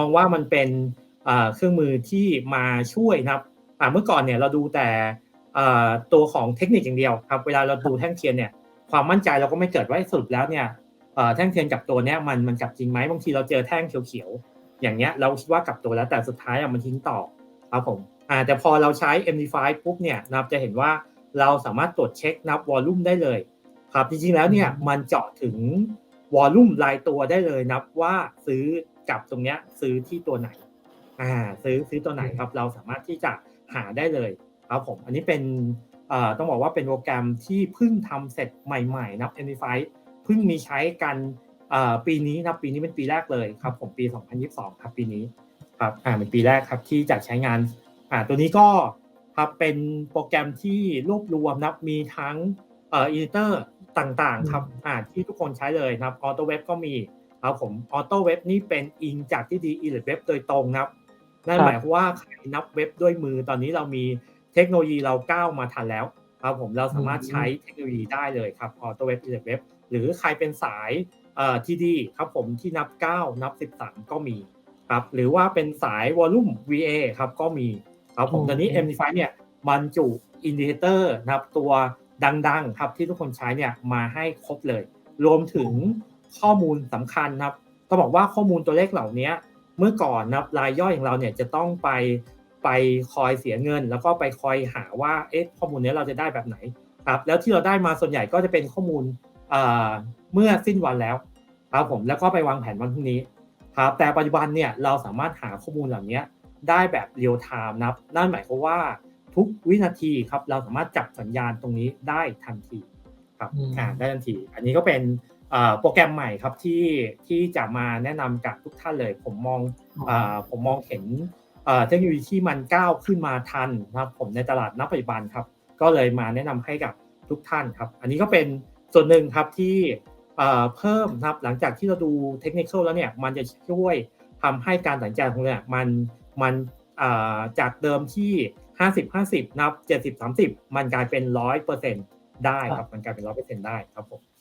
องว่ามันเป็นเครื่องมือที่มาช่วยนะครับเมื่อก่อนเนี่ยเราดูแต่ตัวของเทคนิคอย่างเดียวครับ เวลาเราดูแท่งเทียนเนี่ยความมั่นใจเราก็ไม่เกิดว่าสรุปแล้วเนี่ยแท่งเทียนกับตัวเนี้ยมันมันกลับจริงไหมบางทีเราเจอแท่งเขียวๆอย่างเงี้ยเราคิดว่ากลับตัวแล้วแต่สุดท้ายมันทิ้งต่อครับผมอ่าแต่พอเราใช้ MD5 ปุ๊บเนี่ยนะครับจะเห็นว่าเราสามารถตรวจเช็คนับวอลลุ่มได้เลยครับจริงๆแล้วเนี่ยมันเจาะถึงวอลลุ่มรายตัวได้เลยนับว่าซื้อ กับตรงเนี้ยซื้อที่ตัวไหนอ่าซื้อซื้อตัวไหนครับเราสามารถที่จะหาได้เลยครับผมอันนี้เป็นเอ่อต้องบอกว่าเป็นโปรแกรมที่เพิ่งทำเสร็จใหม่ๆนับ MD5 เพิ่งมีใช้กันปีนี้นะปีนี้เป็นปีแรกเลยครับผมปี 2022 ครับปีนี้ครับอ่าเป็นปีแรกครับที่จะใช้งานอ่าตัวนี้ก็ครับเป็นโปรแกรมที่รวบรวมนะมีทั้งเอ่ออินเตอร์ต่างๆครับอ่าที่ทุกคนใช้เลยนะครับออโต้เว็บก็มี ครับผมออโต้เว็บนี่เป็นอิงจากที่ดีอีเลเว็บโดยตรงนะครับนั่นหมายความว่าใครนับเว็บด้วยมือตอนนี้เรามีเทคโนโลยีเราก้าวมาทันแล้วครับผมเราสามารถใช้เทคโนโลยีได้เลยครับออโต้เว็บอีเลเว็บหรือใครเป็นสายทีดีครับผมที่นับ 9 นับ 13 ก็มีครับหรือว่าเป็นสายวอลลุ่ม VA ครับก็มีครับผมตอนนี้ MD5 เนี่ยบรรจุอินดิเคเตอร์นะครับตัวดังๆครับที่ทุกคนใช้เนี่ยมาให้ครบเลย รวมถึง ข้อมูลสำคัญครับต้องบอกว่าข้อมูลตัวเลขเหล่านี้เมื่อก่อนนะรายย่อยของเราเนี่ยจะต้องไปไปคอยเสียเงิน แล้วก็ไปคอยหาว่าเอ๊ะข้อมูลนี้เราจะได้แบบไหนครับแล้วที่เราได้มาส่วนใหญ่ก็จะเป็นข้อมูลเมื่อสิ้นวันแล้วครับผมแล้วก็ไปวางแผนวันพรุ่งนี้ครับแต่ปัจจุบันเนี่ยเราสามารถหาข้อมูลเหล่านี้ได้แบบเรียลไทม์นะนั่นหมายความว่าทุกวินาทีครับเราสามารถจับสัญญาณตรงนี้ได้ทันทีครับอ่าได้ทันที อันนี้ก็เป็น โปรแกรมใหม่ครับที่ที่จะมาแนะนำกับทุกท่านเลย ผมมองอผมมองเห็นเทคโนโลยีที่มันก้าวขึ้นมาทันนะครับผมในตลาดณปัจจุบันครับ ก็เลยมาแนะนำให้กับทุกท่านครับ อันนี้ก็เป็นส่วนหนึ่งครับที่เพิ่มครับหลังจากที่เราดูเทคนิคแล้วเนี่ยมันจะช่วยทำให้การตัดสินใจของเราเนี่ยมันมันจากเดิมที่ 50 50 นับ 70 30 มันกลายเป็น 100%ได้ครับ มันกลายเป็น 100%ได้ครับผม